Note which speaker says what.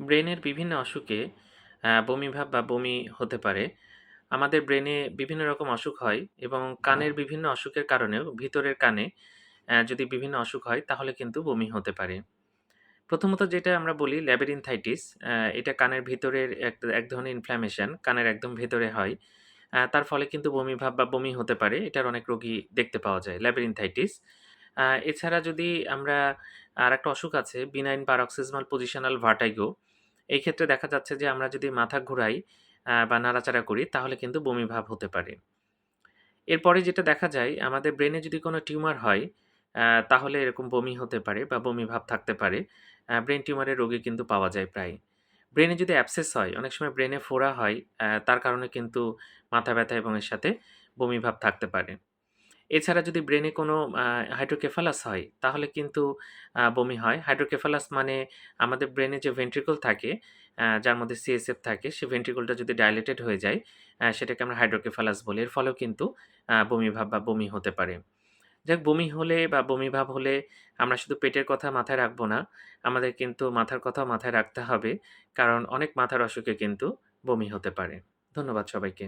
Speaker 1: ব্রেনের বিভিন্ন অসুখে বমিভাব বা বমি হতে পারে। আমাদের ব্রেনে বিভিন্ন রকম অসুখ হয় এবং কানের বিভিন্ন অসুখের কারণেও ভিতরের কানে যদি বিভিন্ন অসুখ হয় তাহলে কিন্তু বমি হতে পারে। প্রথমত যেটা আমরা বলি ল্যাবেরিনথাইটিস এটা কানের ভিতরের এক এক ধরনের ইনফ্ল্যামেশন কানের একদম ভেতরে হয়। তার ফলে কিন্তু বমিভাব বা বমি হতে পারে। এটার অনেক রোগী দেখতে পাওয়া যায় ল্যাবিরিনথাইটিস। এছাড়া যদি আমরা আরেকটা অসুখ আছে বিনাইন paroxysmal পজিশনাল ভার্টাইগো এই ক্ষেত্রে দেখা যাচ্ছে যে আমরা যদি মাথা ঘুরাই বা নাড়াচাড়া করি তাহলে কিন্তু বমিভাব হতে পারে। এরপরে যেটা দেখা যায় আমাদের ব্রেনে যদি কোনো টিউমার হয় তাহলে এরকম বমি হতে পারে বা বমিভাব থাকতে পারে। ব্রেন টিউমারের রোগী কিন্তু পাওয়া যায় প্রায়। ব্রেনে যদি অ্যাবসেস হয়, অনেক সময় ব্রেনে ফোড়া হয়, তার কারণে কিন্তু মাথা ব্যথা এবং এর সাথে বমিভাব থাকতে পারে। এছাড়া যদি ব্রেনে কোনো হাইড্রোকেফালাস হয়, তাহলে কিন্তু বমি হয়। হাইড্রোকেফালাস মানে আমাদের ব্রেনে যে ভেন্ট্রিকল থাকে, যার মধ্যে সিএসএফ থাকে, সে ভেন্ট্রিকলটা যদি ডাইলেটেড হয়ে যায়, সেটাকে আমরা হাইড্রোকেফালাস বলি। এর ফলেও কিন্তু বমিভাব বা বমি হতে পারে। যাক বমি হলে বা বমিভাব হলে আমরা শুধু পেটের কথা মাথায় রাখব না, আমাদের কিন্তু মাথার কথাও মাথায় রাখতে হবে। কারণ অনেক মাথার অসুখে কিন্তু বমি হতে পারে। ধন্যবাদ সবাইকে।